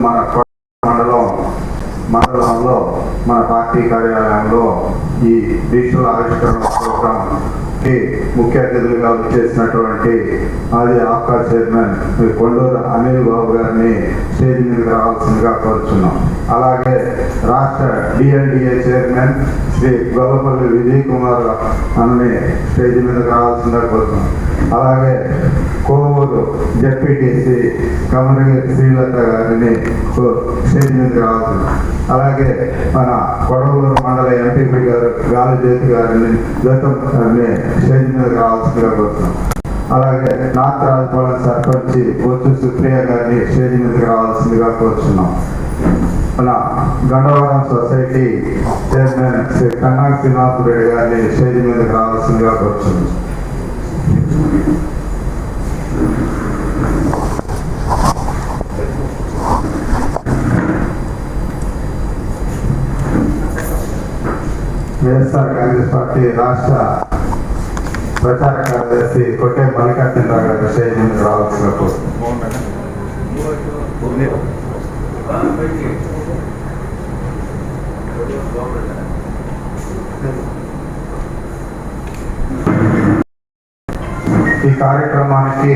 మన మండలం మండలంలో మన పార్టీ కార్యాలయంలో ఈ డిజిటల్ ఆవిష్కరణ ప్రోగ్రాం కి ముఖ్య అతిథులుగా చేసినటువంటి ఆది ఆఫ్కా చైర్మన్ కొండూరు అనిల్ బాబు గారిని స్టేజ్ మీదకి రావాల్సిందిగా కోరుచున్నాం. అలాగే రాష్ట్ర డిఎల్డిఏ చైర్మన్ శ్రీ గొల్లపల్లి విజయ్ కుమార్ అన్నని స్టేజ్ మీదకి రావాల్సిందిగా కోరుతున్నాం అలాగే కోవూరు జడ్పీటీసీ కమరగిరి శ్రీలత గారిని కో- స్టేజ్ రావాల్సింది. అలాగే మన కొడవలూరు మండల ఎంపీపీ గారు గాలిజ్యోతి గారిని గౌతమ్ గారిని స్టేజ్ మీదకి రావాల్సిందిగా కోరుతున్నాం. అలాగే నార్త్ రాజపాలెం సర్పంచ్ బొత్తు సుప్రియ గారిని స్టేజ్ మీదకి రావాల్సిందిగా కోరుతున్నాం మన గండవరం సొసైటీ చైర్మన్ శ్రీ కన్నా శ్రీనివాస రెడ్డి గారిని స్టేజ్ మీదకి రావాల్సిందిగా కోరుతున్నాం వైఎస్ఆర్ కాంగ్రెస్ పార్టీ రాష్ట్ర ప్రచార కార్యదర్శి కొట్టే మల్లికార్జునరావు గారు స్టేజ్ మీదకి రావాల్సిందిగా ఈ కార్యక్రమానికి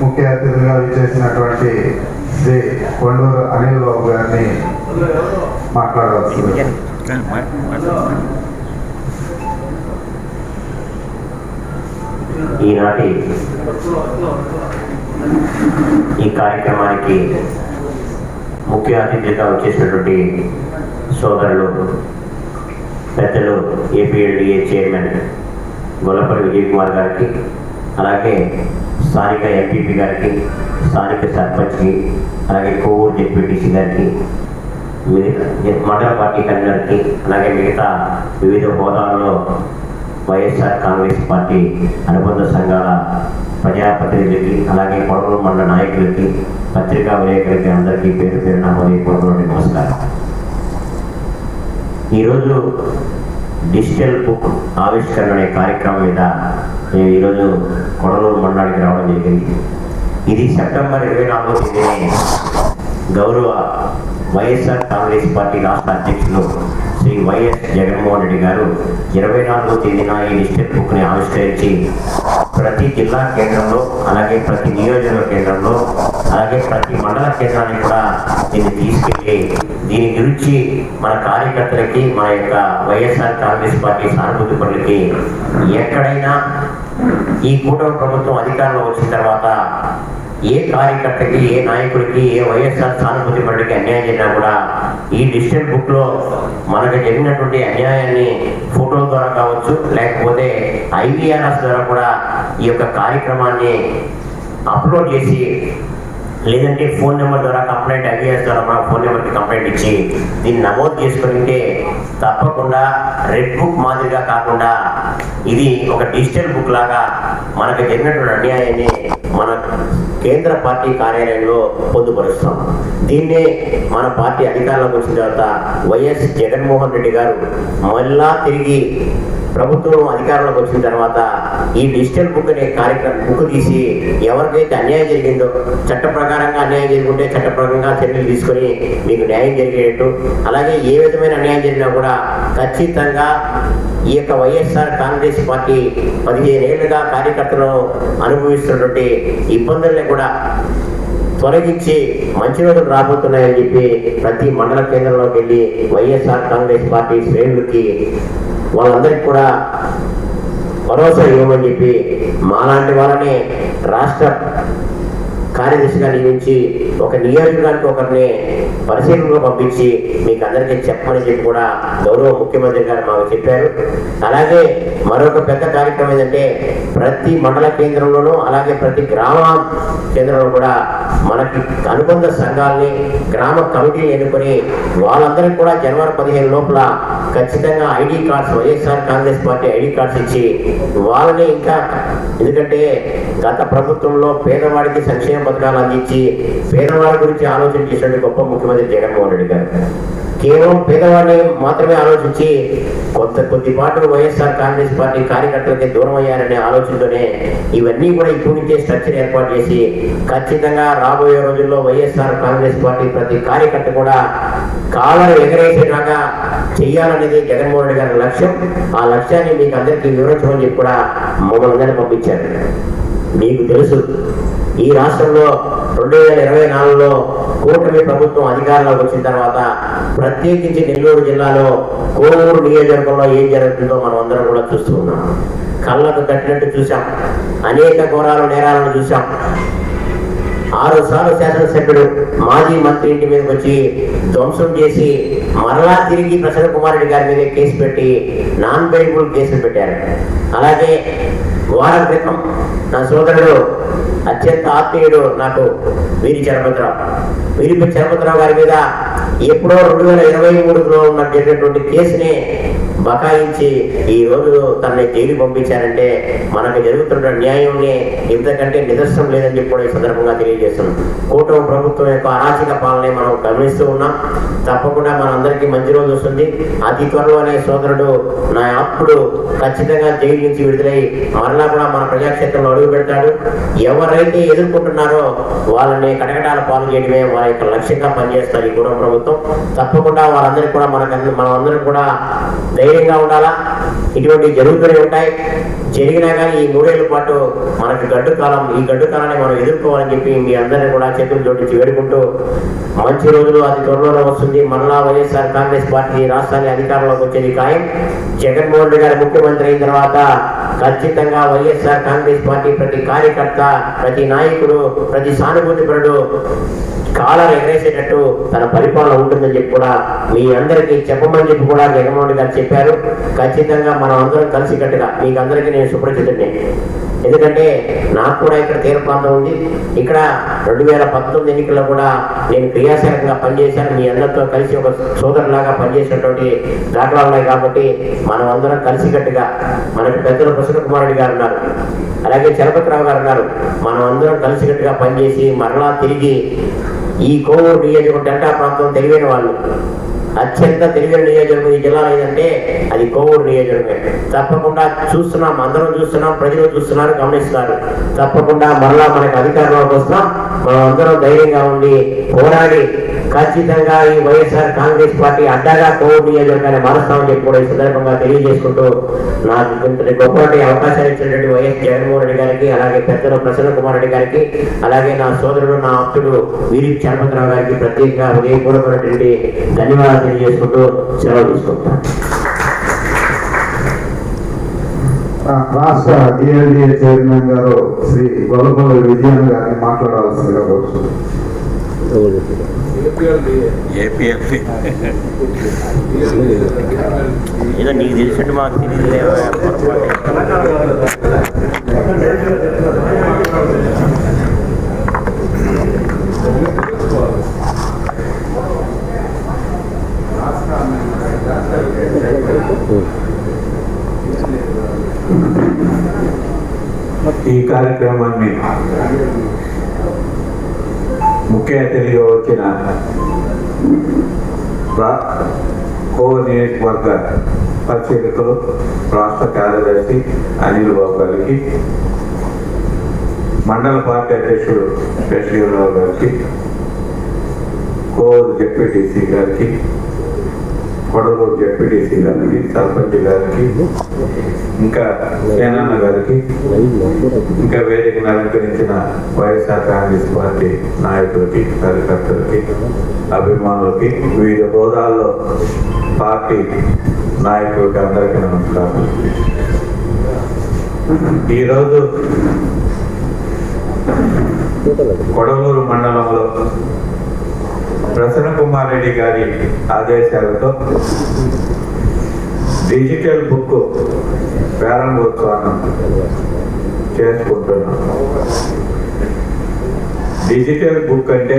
ముఖ్య అతిథిగా చేసినటువంటి శ్రీ కొండూరు అనిల్ బాబు గారిని మాట్లాడవచ్చు ఈనాటి ఈ కార్యక్రమానికి ముఖ్య అతిథిగా వచ్చేసినటువంటి సోదరులు పెద్దలు A P L D A chairman Gollapalli Vijay Kumar గారికి అలాగే స్థానిక ఎంపీపీ గారికి స్థానిక సర్పంచ్కి అలాగే కోవూరు జెడ్పీటీసీ గారికి మండల పార్టీ కన్వీనర్కి అలాగే మిగతా వివిధ హోదాల్లో వైఎస్ఆర్ కాంగ్రెస్ పార్టీ అనుబంధ సంఘాల ప్రజాప్రతినిధులకి అలాగే కొడవలు మండల నాయకులకి పత్రికా విలేకరికి అందరికీ పేరు పేరున హృదయపూర్వకమైన నమస్కారం. ఈరోజు డిజిటల్ బుక్ ఆవిష్కరణ అనే కార్యక్రమం మీద మేము ఈరోజు కొడలూరు మండలానికి రావడం జరిగింది. ఇది సెప్టెంబర్ ఇరవై నాలుగో తేదీని గౌరవ వైఎస్ఆర్ కాంగ్రెస్ పార్టీ రాష్ట్ర అధ్యక్షులు శ్రీ వైఎస్ జగన్మోహన్ రెడ్డి గారు ఇరవై నాలుగో తేదీన ఈ డిజిటల్ బుక్ని ఆవిష్కరించి ప్రతి జిల్లా కేంద్రంలో అలాగే ప్రతి నియోజకవర్గ కేంద్రంలో అలాగే ప్రతి మండల కేంద్రానికి కూడా దీన్ని తీసుకెళ్ళి దీని గురించి మన కార్యకర్తలకి మన యొక్క వైఎస్ఆర్ కాంగ్రెస్ పార్టీ సానుభూతి పనులకి ఎక్కడైనా ఈ కూటమి ప్రభుత్వం అధికారంలో వచ్చిన తర్వాత ఏ కార్యకర్తకి ఏ నాయకుడికి ఏ వైఎస్ఆర్ సానుభూతి పనులకి అన్యాయం చేసినా కూడా ఈ డిజిటల్ బుక్లో మనకు జరిగినటువంటి అన్యాయాన్ని ఫోటోల ద్వారా కావచ్చు లేకపోతే ఐవీఆర్ఎస్ ద్వారా కూడా ఈ యొక్క కార్యక్రమాన్ని అప్లోడ్ చేసి లేదంటే ఫోన్ నెంబర్ ద్వారా కంప్లైంట్ ఐఎస్ ద్వారా మన ఫోన్ నెంబర్కి కంప్లైంట్ ఇచ్చి దీన్ని నమోదు చేసుకుంటే తప్పకుండా రెడ్ బుక్ మాదిరిగా కాకుండా ఇది ఒక డిజిటల్ బుక్ లాగా మనకు జరిగినటువంటి అన్యాయాన్ని మన కేంద్ర పార్టీ కార్యాలయంలో పొందుపరుస్తాం. దీన్నే మన పార్టీ అధికారంలోకి వచ్చిన తర్వాత వైఎస్ జగన్మోహన్ రెడ్డి గారు మళ్ళా తిరిగి ప్రభుత్వం అధికారంలోకి వచ్చిన తర్వాత ఈ డిజిటల్ బుక్ అనే కార్యక్రమం బుక్ తీసి ఎవరికైతే అన్యాయం జరిగిందో చట్ట ప్రకారంగా అన్యాయం జరుగుంటే చట్ట ప్రకారంగా చర్యలు తీసుకొని మీకు న్యాయం జరిగేటట్టు అలాగే ఏ విధమైన అన్యాయం జరిగినా కూడా ఖచ్చితంగా ఈ యొక్క వైఎస్ఆర్ కాంగ్రెస్ పార్టీ పదిహేను ఏళ్ళుగా కార్యకర్తలు అనుభవిస్తున్నటువంటి ఇబ్బందుల్ని కూడా తొలగించి మంచి రోజులు రాబోతున్నాయని చెప్పి ప్రతి మండల కేంద్రంలోకి వెళ్ళి వైఎస్ఆర్ కాంగ్రెస్ పార్టీ శ్రేణులకి వాళ్ళందరికీ కూడా భరోసా ఇవ్వమని చెప్పి మాలాంటి వాళ్ళని రాష్ట్ర కార్యదర్శిగా నియమించి ఒక నియోజకవర్గానికి ఒకరిని పరిశీలనలో పంపించి మీకు అందరికీ చెప్పమని చెప్పి కూడా గౌరవ ముఖ్యమంత్రి గారు మాకు చెప్పారు. అలాగే మరొక పెద్ద కార్యక్రమం ఏంటంటే ప్రతి మండల కేంద్రంలోనూ అలాగే ప్రతి గ్రామ కేంద్రంలో కూడా మనకి అనుబంధ సంఘాలని గ్రామ కమిటీని ఎన్నుకొని వాళ్ళందరికీ కూడా జనవరి పదిహేను లోపల ఖచ్చితంగా ID cards YSR Congress party ID cards ఇచ్చి వాళ్ళని ఇంకా ఎందుకంటే గత ప్రభుత్వంలో పేదవాడికి సంక్షేమ పథకాలు అందించి పేదవాడి గురించి ఆలోచన చేసినటువంటి గొప్ప ముఖ్యమంత్రి జగన్మోహన్ రెడ్డి గారు. కేవలం పేదవాడిని మాత్రమే ఆలోచించి కొంత కొద్దిపాటు వైఎస్ఆర్ కాంగ్రెస్ పార్టీ కార్యకర్తలకి దూరం అయ్యారనే ఆలోచనతోనే ఇవన్నీ కూడా ఇప్పుడు నుంచే స్ట్రక్చర్ ఏర్పాటు చేసి ఖచ్చితంగా రాబోయే రోజుల్లో వైఎస్ఆర్ కాంగ్రెస్ పార్టీ ప్రతి కార్యకర్త కూడా కాలం ఎగరేసేలాగా చేయాలనేది జగన్మోహన్ రెడ్డి గారి లక్ష్యం. ఆ లక్ష్యాన్ని మీకు అందరికీ వివరించమని చెప్పి కూడా మమ్మల్ని అందరినీ పంపించారు. మీకు తెలుసు. ఈ రాష్ట్రంలో రెండు వేల ఇరవై నాలుగులో కూటమి ప్రభుత్వం అధికారంలోకి వచ్చిన తర్వాత ప్రత్యేకించి నెల్లూరు జిల్లాలో కోవూరు నియోజకవర్గంలో ఏం జరుగుతుందో మనం అందరం కూడా చూస్తూ ఉన్నాం. కళ్ళకు కట్టినట్టు చూసాం అనేక ఘోరాలు నేరాలను చూసాం ఆరు సార్లు శాసనసభ్యుడు మాజీ మంత్రి ఇంటి మీదకి వచ్చి ధ్వంసం చేసి మరలా తిరిగి ప్రసన్న కుమార్ రెడ్డి గారి మీద కేసు పెట్టి నాన్ బెయిలబుల్ కేసులు పెట్టారు. అలాగే వారం క్రితం నా సోదరుడు అత్యంత ఆత్మీయుడు నాకు వీరి చరపతిరావు వీరిపై చరపతిరావు గారి మీద ఎప్పుడో రెండు వేల ఇరవై మూడులో ఉన్న కేసుని బకాయించి ఈ రోజు తనని జైలు పంపించారంటే మనకు జరుగుతున్న న్యాయంని ఇంతకంటే నిదర్శనం లేదని చెప్పి కూడా ఈ సందర్భంగా తెలియజేస్తున్నాం. కూటమి ప్రభుత్వం యొక్క అరాచక పాలనే మనం గమనిస్తూ ఉన్నాం. తప్పకుండా మనందరికీ మంచి రోజు వస్తుంది. అతి త్వరలోనే సోదరుడు నా అప్పుడు ఖచ్చితంగా జైలు నుంచి విడుదలై మరలా కూడా మన ప్రజాక్షేత్రంలో అడుగు పెడతాడు. ఎవరైతే ఎదుర్కొంటున్నారో వాళ్ళని కటకటాల పాలు చేయడమే వారి యొక్క లక్ష్యంగా పనిచేస్తారు ఈ కూటమి ప్రభుత్వం. తప్పకుండా వాళ్ళందరికీ కూడా మనకు మనం అందరం కూడా ధైర్యంగా ఉండాలా? ఇటువంటి జరుగుతూనే ఉంటాయి. జరిగినా కానీ ఈ మూడేళ్ళ పాటు మనకి గడ్డు కాలం ఈ గడ్డు కాలాన్ని మనం ఎదుర్కోవాలని చెప్పి మీ అందరినీ కూడా చేతులు జోడించి వేడుకుంటూ మంచి రోజులు అది త్వరలోనే వస్తుంది మరలా వైఎస్ఆర్ కాంగ్రెస్ పార్టీ రాష్ట్రాన్ని అధికారంలోకి వచ్చేది ఖాయం. జగన్మోహన్ రెడ్డి గారు ముఖ్యమంత్రి అయిన తర్వాత ఖచ్చితంగా వైఎస్ఆర్ కాంగ్రెస్ పార్టీ ప్రతి కార్యకర్త ప్రతి నాయకుడు ప్రతి సానుభూతిపరుడు కాలం ఎగరేసేటట్టు తన పరిపాలన ఉంటుందని చెప్పి కూడా మీ అందరికీ చెప్పమని చెప్పి కూడా జగన్మోహన్ గారు చెప్పారు. ఖచ్చితంగా మనం అందరం కలిసికట్టుగా మీకు అందరికీ నేను సుపరిచితుడిని ఎందుకంటే నాకు కూడా ఇక్కడ తీర ప్రాంతం ఉంది. ఇక్కడ రెండు వేల పంతొమ్మిది ఎన్నికల్లో కూడా నేను క్రియాశీలకంగా పనిచేశాను. మీ అందరితో కలిసి ఒక సోదరులాగా పనిచేసినటువంటి దాఖలా ఉన్నాయి కాబట్టి మనం అందరం కలిసికట్టుగా మనకు పెద్దలు ప్రసన్న కుమార్ గారు ఉన్నారు. అలాగే చలపతిరావు గారు ఉన్నారు. మనం అందరం కలిసికట్టుగా పనిచేసి మరలా తిరిగి ఈ కోవూరు నియోజకవర్గ డెల్టా ప్రాంతం తెలివైన వాళ్ళు. అత్యంత తెలివైన నియోజకవర్గం ఈ జిల్లాలో ఏదంటే అది కోవూరు నియోజకవర్గమే. తప్పకుండా చూస్తున్నాం అందరం చూస్తున్నాం ప్రజలు చూస్తున్నారు గమనిస్తున్నారు. తప్పకుండా మరలా మనకు అధికారంలోకి వస్తాం మనం అందరం ధైర్యంగా ఉండి పోరాడి ఖచ్చితంగా ఈ వైఎస్ఆర్ కాంగ్రెస్ పార్టీ అడ్డగా కోవూరు నియోజకవర్గాన్ని మారుస్తామని చెప్పి కూడా ఈ సందర్భంగా తెలియజేసుకుంటూ నాకు ఇంతటి గొప్పటి అవకాశాలు ఇచ్చినటువంటి వైఎస్ జగన్మోహన్ రెడ్డి గారికి అలాగే పెద్దలు ప్రసన్న కుమార్ రెడ్డి గారికి అలాగే నా సోదరుడు నా అప్పుడు వీరి చలపతిరావు గారికి ప్రత్యేకంగా హృదయపూర్వకమైనటువంటి ధన్యవాదాలు తెలియజేసుకుంటూ సెలవు తీసుకుంటాను రాష్ట్ర డిఎల్డిఏ చైర్మన్ గారు శ్రీ గొల్లపల్లి విజయన్ గారిని మాట్లాడాల్సిందిగా కోరుతున్నాను ఏపీఎఫ్సి ఏదో నీకు తెలిసినట్టు మాకు ఈ కార్యక్రమాన్ని ముఖ్య అతిథిగా వచ్చిన రా- కోవూరు నియోజకవర్గ పరిశీలకులు రాష్ట్ర కార్యదర్శి అనిల్ బాబు గారికి మండల పార్టీ అధ్యక్షుడు కృష్ణరావు గారికి కోవూరు జెడ్పీటీసీ గారికి కొడలూరు జెడ్పీటీసీ గారికి సర్పంచ్ గారికి ఇంకా సేనన్న గారికి ఇంకా వేదికను అలంకరించిన వైఎస్ఆర్ కాంగ్రెస్ పార్టీ నాయకులకి కార్యకర్తలకి అభిమానులకి వివిధ హోదాల్లో పార్టీ నాయకులకి అందరికీ నమస్కారం. ఈరోజు కొడవూరు మండలంలో ప్రసన్న కుమార్ రెడ్డి గారి ఆదేశాలతో డిజిటల్ బుక్ ప్రారంభోత్సవాన్ని చేసుకుంటున్నాం. డిజిటల్ బుక్ అంటే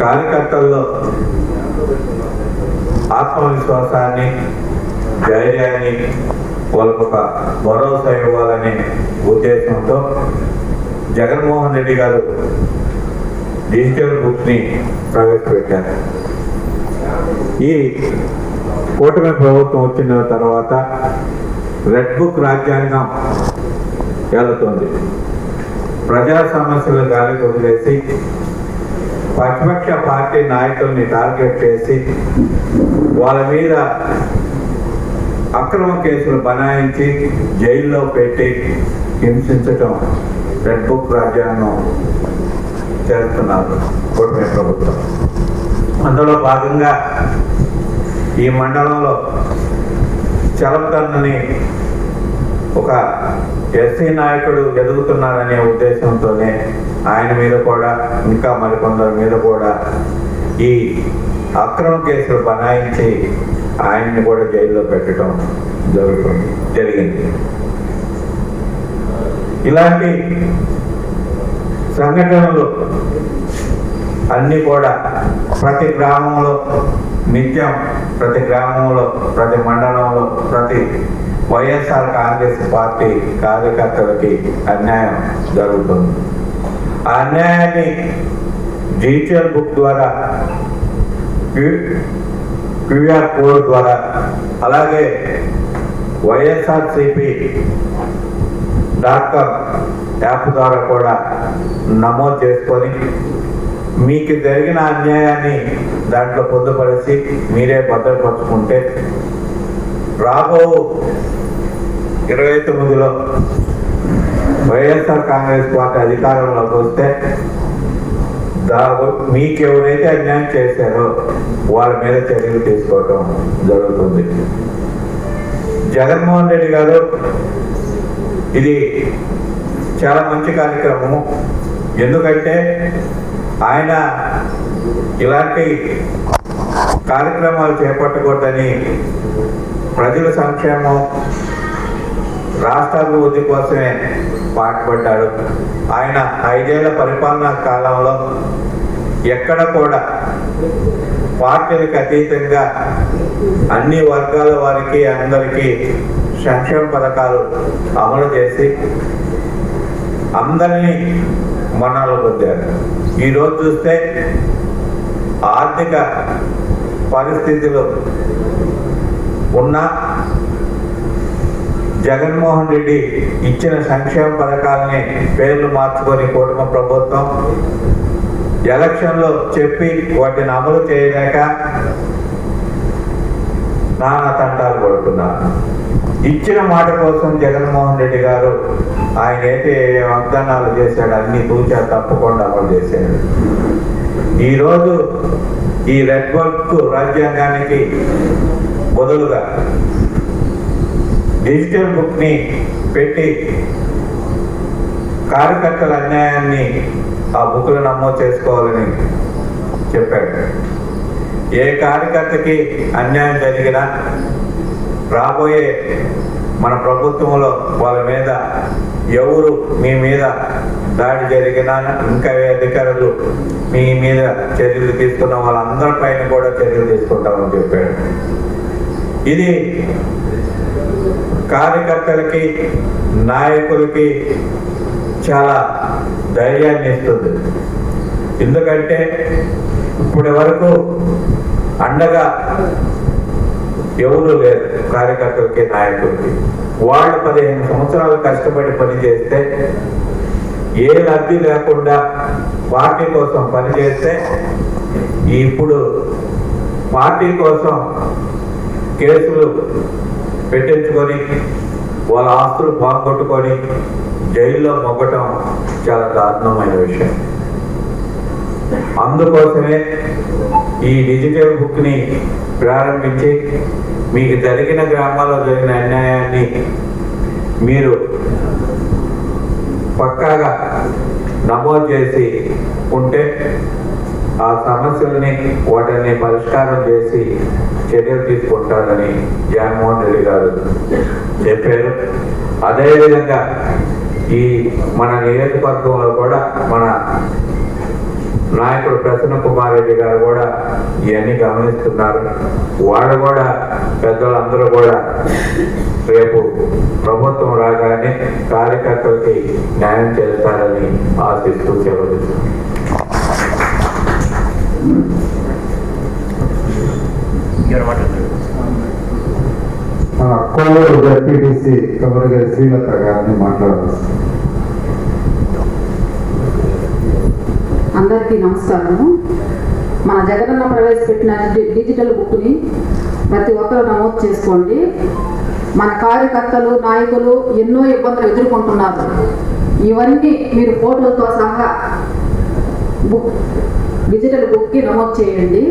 కార్యకర్తల్లో ఆత్మవిశ్వాసాన్ని ధైర్యాన్ని వాళ్ళకు ఒక భరోసా ఇవ్వాలనే ఉద్దేశంతో జగన్మోహన్ రెడ్డి గారు డిజిటల్ బుక్ని ప్రవేశపెట్టారు. ఈ కూటమి ప్రభుత్వం వచ్చిన తర్వాత రెడ్ బుక్ రాజ్యాంగం వెళుతుంది ప్రజా సమస్యలు గాలికి వదిలేసి ప్రతిపక్ష పార్టీ నాయకుల్ని టార్గెట్ చేసి వాళ్ళ మీద అక్రమ కేసులు బనాయించి జైల్లో పెట్టి హింసించటం రెడ్ బుక్ రాజ్యాంగం చేస్తున్నారు కూటమి ప్రభుత్వం. అందులో భాగంగా ఈ మండలంలో చలపతన్నని ఒక ఎస్సీ నాయకుడు ఎదుగుతున్నాడనే ఉద్దేశంతోనే ఆయన మీద కూడా ఇంకా మరికొందరి మీద కూడా ఈ అక్రమ కేసులు బనాయించి ఆయన్ని కూడా జైల్లో పెట్టడం జరుగుతుంది జరిగింది. ఇలాంటి సంఘటనలు అన్నీ కూడా ప్రతి గ్రామంలో నిత్యం ప్రతి గ్రామంలో ప్రతి మండలంలో ప్రతి వైఎస్ఆర్ కాంగ్రెస్ పార్టీ కార్యకర్తలకి అన్యాయం జరుగుతుంది. ఆ అన్యాయాన్ని డిజిటల్ బుక్ ద్వారా క్యూఆర్ కోడ్ ద్వారా అలాగే వైఎస్ఆర్సిపి డాట్ కామ్ యాప్ ద్వారా కూడా నమోదు చేసుకొని మీకు జరిగిన అన్యాయాన్ని దాంట్లో పొందుపరిచి మీరే భద్రపరుచుకుంటే రాబో ఇరవై తొమ్మిదిలో వైఎస్ఆర్ కాంగ్రెస్ పార్టీ అధికారంలోకి వస్తే దా మీకు ఎవరైతే అన్యాయం చేశారో వాళ్ళ మీద చర్యలు తీసుకోవటం జరుగుతుంది. జగన్మోహన్ రెడ్డి గారు ఇది చాలా మంచి కార్యక్రమము. ఎందుకంటే ఆయన ఇలాంటి కార్యక్రమాలు చేపట్టకూడదని ప్రజల సంక్షేమం రాష్ట్ర అభివృద్ధి కోసమే పాటుపడ్డాడు. ఆయన ఐదేళ్ళ పరిపాలనా కాలంలో ఎక్కడ కూడా పార్టీలకు అతీతంగా అన్ని వర్గాల వారికి అందరికీ సంక్షేమ పథకాలు అమలు చేసి అందరినీ మన్నాలు పొందారు ఈరోజు చూస్తే ఆర్థిక పరిస్థితులు ఉన్న జగన్మోహన్ రెడ్డి ఇచ్చిన సంక్షేమ పథకాలని పేర్లు మార్చుకొని కూటమి ప్రభుత్వం ఎలక్షన్లో చెప్పి వాటిని అమలు చేయలేక నానా తంటాలు పడుతున్నారు. ఇచ్చిన మాట కోసం జగన్మోహన్ రెడ్డి గారు ఆయన అయితే వాగ్దానాలు చేశాడు అన్ని తూచా తప్పకుండా అమలు చేశాడు. ఈరోజు ఈ రెడ్ వర్క్ రాజ్యాంగానికి బదులుగా డిజిటల్ బుక్ని పెట్టి కార్యకర్తల అన్యాయాన్ని ఆ బుక్లు నమోదు చేసుకోవాలని చెప్పాడు. ఏ కార్యకర్తకి అన్యాయం జరిగినా రాబోయే మన ప్రభుత్వంలో వాళ్ళ మీద ఎవరు మీ మీద దాడి జరిగినా ఇంకా అధికారులు మీ మీద చర్యలు తీసుకున్న వాళ్ళందరిపైన కూడా చర్యలు తీసుకుంటామని చెప్పాడు. ఇది కార్యకర్తలకి నాయకులకి చాలా ధైర్యాన్ని ఇస్తుంది. ఎందుకంటే ఇప్పటి వరకు అండగా ఎవరు లేరు. కార్యకర్తలకి నాయకులకి. వాళ్ళు పదిహేను సంవత్సరాలు కష్టపడి పని చేస్తే ఏ లబ్ధి లేకుండా పార్టీ కోసం పనిచేస్తే ఇప్పుడు పార్టీ కోసం కేసులు పెట్టించుకొని వాళ్ళ ఆస్తులు బాగొట్టుకొని జైల్లో మొగ్గటం చాలా దారుణమైన విషయం. అందుకోసమే ఈ డిజిటల్ బుక్ని ప్రారంభించి మీకు జరిగిన గ్రామాల్లో జరిగిన అన్యాయాన్ని మీరు పక్కాగా నమోదు చేసి ఉంటే ఆ సమస్యల్ని వాటిని పరిష్కారం చేసి చర్యలు తీసుకుంటారని జగన్మోహన్ రెడ్డి గారు చెప్పారు. అదేవిధంగా ఈ మన నియోజకవర్గంలో కూడా మన నాయకుడు ప్రసన్న కుమార్ రెడ్డి గారు కూడా ఇవన్నీ గమనిస్తున్నారు. వాళ్ళు కూడా పెద్దలందరూ కూడా రేపు ప్రభుత్వం రాగానే కార్యకర్తలకి న్యాయం చేస్తారని ఆశిస్తూ చెబుతుంది ఇంకెవరు మాట్లాడతారు మన కోవూరు జడ్పీటీసీ శ్రీలత గారిని మాట్లాడవచ్చు అందరికీ నమస్కారము. మన జగనన్న ప్రవేశపెట్టిన డిజిటల్ బుక్ని ప్రతి ఒక్కరు నమోదు చేసుకోండి. మన కార్యకర్తలు నాయకులు ఎన్నో ఇబ్బందులు ఎదుర్కొంటున్నారు. ఇవన్నీ మీరు ఫోటోలతో సహా బుక్ డిజిటల్ బుక్కి నమోదు చేయండి.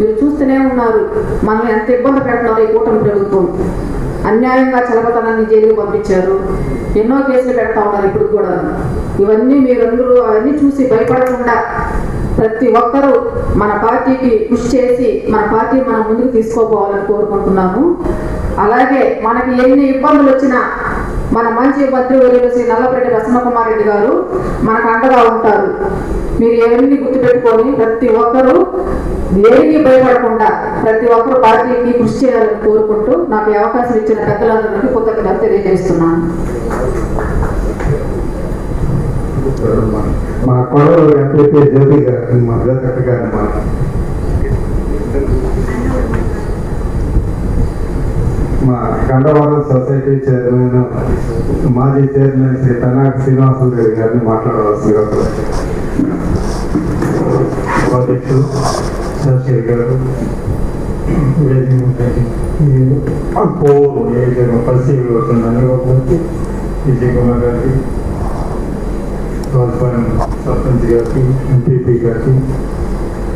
మీరు చూస్తూనే ఉన్నారు మనం ఎంత ఇబ్బంది పెడుతున్నారు ఈ కూటమి ప్రభుత్వం. అన్యాయంగా చలపతనాన్ని జైలుకు పంపించారు. ఎన్నో కేసులు పెడతా ఉన్నారు ఇప్పుడు కూడా. ఇవన్నీ మీరందరూ అవన్నీ చూసి భయపడకుండా ప్రతి ఒక్కరూ మన పార్టీకి కృషి చేసి మన పార్టీ మనం ముందుకు తీసుకోపోవాలని కోరుకుంటున్నాము. అలాగే మనకి ఎన్ని ఇబ్బందులు వచ్చినా మన మంచి మంత్రివర్యులు శ్రీ నల్లపరెడ్డి రసనకుమార్ రెడ్డి గారు మనకు అండగా ఉంటారు. మీరు ఎవరిని గుర్తుపెట్టుకొని ప్రతి ఒక్కరూ దేనికి భయపడకుండా ప్రతి ఒక్కరు పార్టీకి కృషి చేయాలని కోరుకుంటూ నాకు అవకాశం ఇచ్చిన పెద్దలందరికీ కృతజ్ఞత తెలియజేస్తున్నాను. మా కొడవలు ఎంపీపీ జ్యోతి గారు మా జ్యోతి గారిని మా మా కండవరం సొసైటీ చైర్మన్ మాజీ చైర్మన్ శ్రీ పెనాక శ్రీనివాసులు గారి గారిని మాట్లాడవలసిందిగా ఉపాధ్యక్షులు శాస్త్రి గారు కోరు నియోజకవర్గం అవుతుందని విజయ్ కుమార్ గారికి రాజపాలెం సర్పంచ్ గారికి ఎంపీపీ గారికి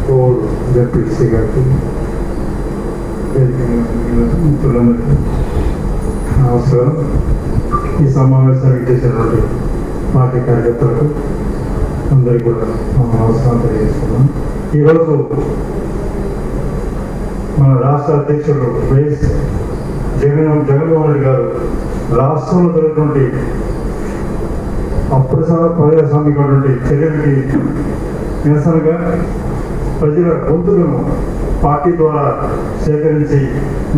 కోరు జడ్పీసీ గారికి వేదిక మీద ఉన్న మిత్రులందరికీ నమస్కారం ఈ సమావేశానికి చేసినటువంటి పార్టీ కార్యకర్తలకు అందరికీ కూడా మా నమస్కారం తెలియజేస్తున్నాం. ఈరోజు మన రాష్ట్ర అధ్యక్షుడు వైఎస్ జగన్ జగన్మోహన్ రెడ్డి గారు రాష్ట్రంలో జరిగినటువంటి అప్పుడు ప్రజాస్వామికటువంటి చర్యలకి నిరసనగా ప్రజల గొంతులను పార్టీ ద్వారా సేకరించి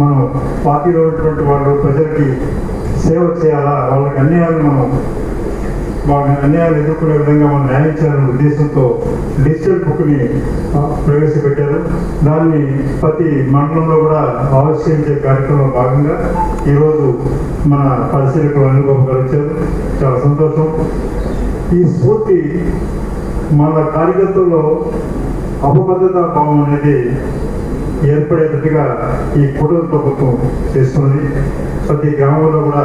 మనం పార్టీలో ఉన్నటువంటి వాళ్ళు ప్రజలకి సేవ చేయాలా? వాళ్ళకి అన్యాయాలు మనం వాళ్ళ అన్యాయాలు ఎదుర్కొనే విధంగా మనం న్యాయం చేయాలనే ఉద్దేశంతో డిజిటల్ బుక్ని ప్రవేశపెట్టారు. దాన్ని ప్రతి మండలంలో కూడా ఆవిష్కరించే కార్యక్రమంలో భాగంగా ఈరోజు మన పరిశీలకులు అనుభవం గారు చాలా సంతోషం. ఈ స్ఫూర్తి మన కార్యకర్తల్లో అపబద్ధత భావం అనేది ఏర్పడేటట్టుగా ఈ కుటుంబ ప్రభుత్వం చేస్తున్నది. ప్రతి గ్రామంలో కూడా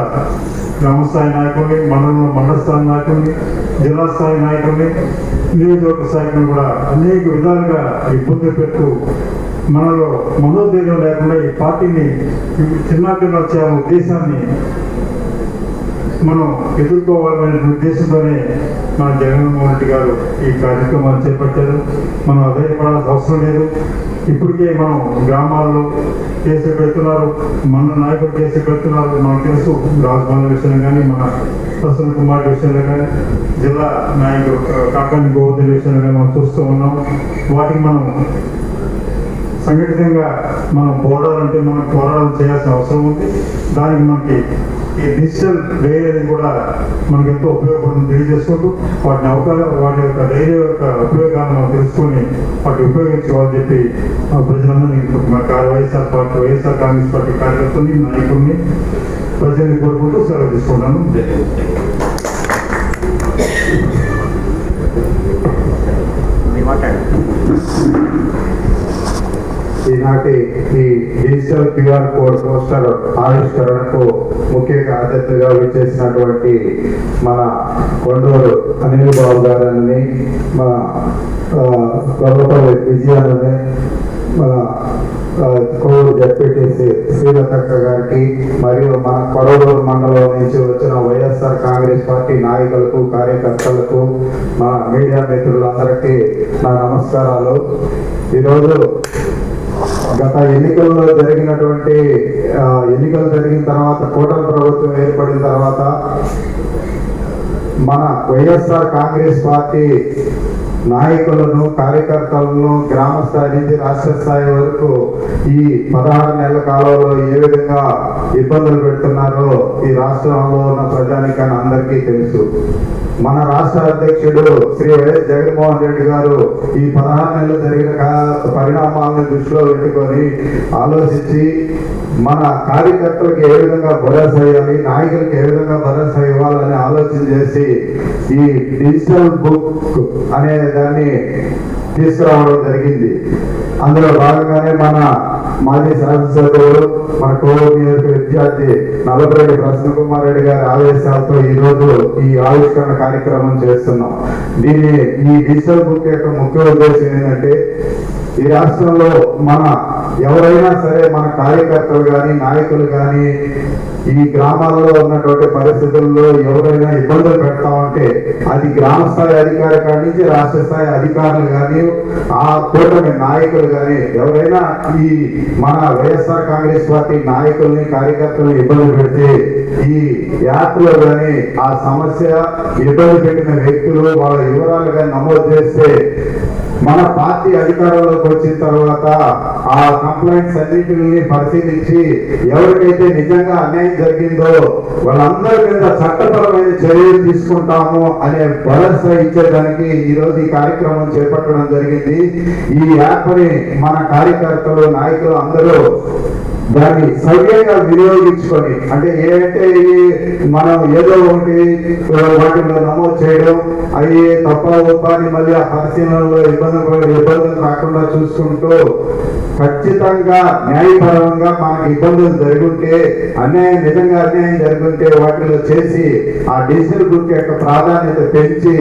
గ్రామస్థాయి నాయకుల్ని మండలంలో మండల స్థాయి నాయకుల్ని జిల్లా స్థాయి నాయకుల్ని నియోజకవర్గ స్థాయిని కూడా అనేక విధాలుగా ఇబ్బంది పెడుతూ మనలో మనోధైర్యం లేకుండా ఈ పార్టీని చిన్నాపిల్లలు చేయాలనే ఉద్దేశాన్ని మనం ఎదుర్కోవాలనే ఉద్దేశంతోనే మన జగన్మోహన్ రెడ్డి గారు ఈ కార్యక్రమాన్ని చేపట్టారు. మనం అధైర్యపడాల్సిన అవసరం లేదు. ఇప్పటికే మనం గ్రామాల్లో కేసులు పెడుతున్నారు. మన నాయకులు కేసులు పెడుతున్నారు. మనకు తెలుసు రాజభవన్ విషయంలో కానీ మన ప్రసన్న కుమార్ విషయంలో కానీ జిల్లా నాయకుడు కాకాని గోవర్ధన్ విషయంలో కానీ మనం చూస్తూ ఉన్నాం. వాటికి మనం సంఘటితంగా మనం పోరాడాలంటే మనం పోరాటం చేయాల్సిన అవసరం ఉంది. దానికి మనకి ఈ డిజిటల్ డైరీ అనేది కూడా మనకి ఎంతో ఉపయోగపడుతుంది తెలియజేసుకుంటూ వాటిని అవకాశం వాటి యొక్క డైరీ యొక్క ఉపయోగాలను మనం తెలుసుకొని వాటిని ఉపయోగించుకోవాలని చెప్పి ఆ ప్రజలందరినీ వైఎస్ఆర్ పార్టీ వైఎస్ఆర్ కాంగ్రెస్ పార్టీ కార్యకర్తల్ని నాయకుల్ని ప్రజల్ని కోరుకుంటూ సెలవు తీసుకున్నాను జై ఈనాటి ఈ డిజిటల్ క్యూఆర్ కోడ్ పోస్టర్ ఆవిష్కరణకు ముఖ్యంగా అతిథిగా విచ్చేసినటువంటి మన కొండూరు అనిల్ బాబు గారని మన ప్రభుత్వ విజయాలని మన ఆ, కోవూరు జడ్పీటీసీ శ్రీలతక్క గారికి మరియు మన కొడవలూరు మండలం నుంచి వచ్చిన వైఎస్ఆర్ కాంగ్రెస్ పార్టీ నాయకులకు కార్యకర్తలకు మన మీడియా మిత్రులందరికీ నా నమస్కారాలు. ఈరోజు గత ఎన్నికల్లో జరిగినటువంటి ఎన్నికలు జరిగిన తర్వాత కూటమి ప్రభుత్వం ఏర్పడిన తర్వాత మన వైఎస్ఆర్ కాంగ్రెస్ పార్టీ నాయకులను కార్యకర్తలను గ్రామ స్థాయి నుంచి రాష్ట్ర స్థాయి వరకు ఈ పదహారు నెలల కాలంలో ఏ విధంగా ఇబ్బందులు పెడుతున్నారో ఈ రాష్ట్రం తెలుసు. మన రాష్ట్ర అధ్యక్షుడు శ్రీ వైఎస్ జగన్మోహన్ రెడ్డి గారు ఈ పదహారు నెలలు జరిగిన పరిణామాలను దృష్టిలో పెట్టుకొని ఆలోచించి మన కార్యకర్తలకు ఏ విధంగా భరోసా ఇవ్వాలి నాయకులకు ఏ విధంగా భరోసా ఇవ్వాలని ఆలోచన చేసి ఈ డిజిటల్ బుక్ అనే దాన్ని తీసుకురావడం జరిగింది. అందులో భాగంగానే మన మాజీ శాసనసభ్యుడు మన కోవూరు నియోజక విద్యార్థి నల్లపరెడ్డి ప్రసన్న కుమార్ రెడ్డి గారి ఆదేశాలతో ఈ రోజు ఈ ఆవిష్కరణ కార్యక్రమం చేస్తున్నాం. దీని ఈ డిజిటల్ బుక్ యొక్క ముఖ్య ఉద్దేశం ఏంటంటే ఈ రాష్ట్రంలో మన ఎవరైనా సరే మన కార్యకర్తలు కానీ నాయకులు కానీ ఈ గ్రామాల్లో ఉన్నటువంటి పరిస్థితుల్లో ఎవరైనా ఇబ్బందులు పెడతామంటే అది గ్రామ స్థాయి అధికారి కాడి నుంచి రాష్ట్ర స్థాయి అధికారులు కానీ ఆ కూటమి నాయకులు కానీ ఎవరైనా ఈ మన వైఎస్ఆర్ కాంగ్రెస్ పార్టీ నాయకుల్ని కార్యకర్తలను ఇబ్బంది పెడితే ఈ యాప్ కానీ ఆ సమస్య ఇబ్బంది పెట్టిన వ్యక్తులు వాళ్ళ వివరాలు కానీ నమోదు చేస్తే మన పార్టీ అధికారంలోకి వచ్చిన తర్వాత ఆ కంప్లైంట్స్ అన్నింటినీ పరిశీలించి ఎవరికైతే నిజంగా అన్యాయం జరిగిందో వాళ్ళందరి మీద చట్టపరమైన చర్యలు తీసుకుంటాము అనే భరోసా ఇచ్చేదానికి ఈ రోజు ఈ కార్యక్రమం చేపట్టడం జరిగింది. ఈ యాప్ని మన కార్యకర్తలు నాయకులు అందరూ దాన్ని సవ్యంగా వినియోగించుకొని అంటే ఏంటంటే ఇది మనం ఏదో ఒకటి వాటిలో నమోదు చేయడం అవి తప్ప ఒప్ప అని మళ్ళీ పరిశీలనలో ఇబ్బంది ఇబ్బందులు రాకుండా చూసుకుంటూ ఖచ్చితంగా న్యాయపరంగా మనకి ఇబ్బందులు జరుగుంటే అన్యాయం నిజంగా అన్యాయం జరుగుంటే వాటిలో చేసి ఆ డిజిటల్ బుక్ యొక్క ప్రాధాన్యత పెంచి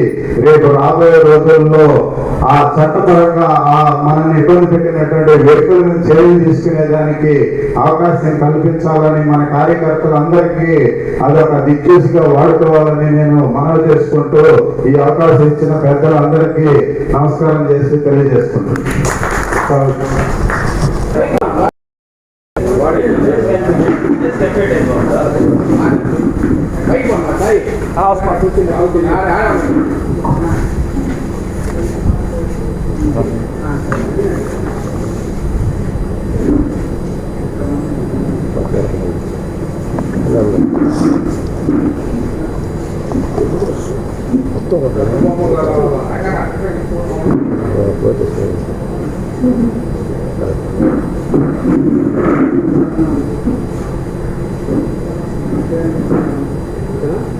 రేపు రాబోయే రోజుల్లో ఆ చట్టపరంగా ఆ మనల్ని ఇబ్బంది పెట్టినటువంటి వ్యక్తులను చర్యలు తీసుకునేదానికి అవకాశం కల్పించాలని మన కార్యకర్తలందరికీ అదొక దిక్చూసిగా వాడుకోవాలని నేను మనవి చేసుకుంటూ ఈ అవకాశం ఇచ్చిన పెద్దలందరికీ నమస్కారం చేసి తెలియజేసుకుంటున్నాను Thank 音な。うやっるんですよ。Thank.